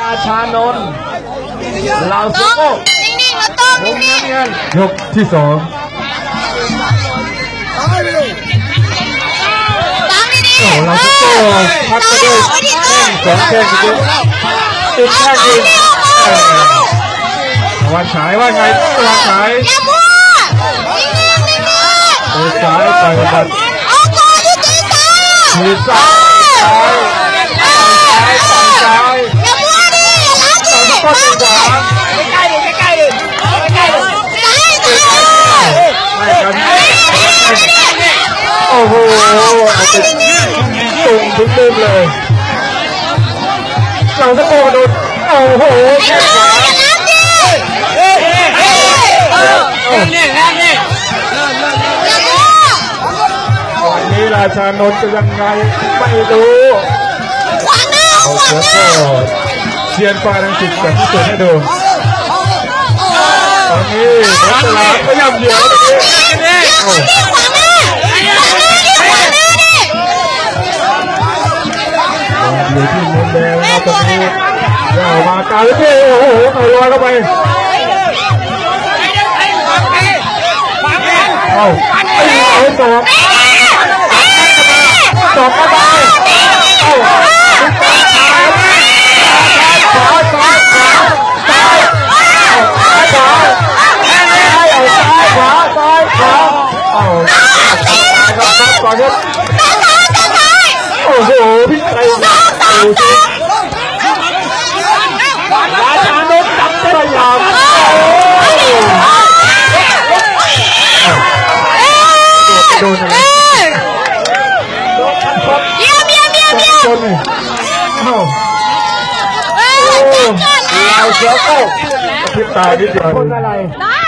ราชานนท์เหล่าซุต้ปองโก้นิ่งๆแล้วต้องมุมนิ่งน้ำเงินยกที่สองๆตั้งดีๆโอ้เราจะโต้พัดไปด้วยแข้งสองแข้งอีกอีกแข้งหนึ่งเออวันฉายว่าไงวันฉายอย่ามั่วนิ่งๆนิ่งๆมือซ้ายต่อยกัน เอาก่อนที่ตีซ้ายอะมือซ้ายซ้าย โหตุ่งถึงลืมเลยเราตะโพกโดนโอ้โหแข้งขวาวันนี้ราชานนท์จะยังไงไม่รู้ขวางหน้าขวางหน้าเชียนปลาดังจิตแบบที่สุดให้ดูตอนนี้รัตลาก็ย่ำเหยียบเมื่อ แดงนะครับตรงนี้ยวมาการเลยพี่โอ้โหเอาลอยเข้าไปเอาเอาตอกตอกเข้าไปเอาขวาซ้ายขวาซ้ายขวาเอาซ้ายขวาซ้ายขวาเอาครับก่อนครับโอ้โหพี่ไก่ดูสิราชานกจับได้ยามโดนอะไร เยี่ยมเยี่ยมเยี่ยมเยี่ยม โด นเลยเอ้าเออโอ้จัดการลายเสือโอ้กระพริบตานิดเดียวคนอะไรได้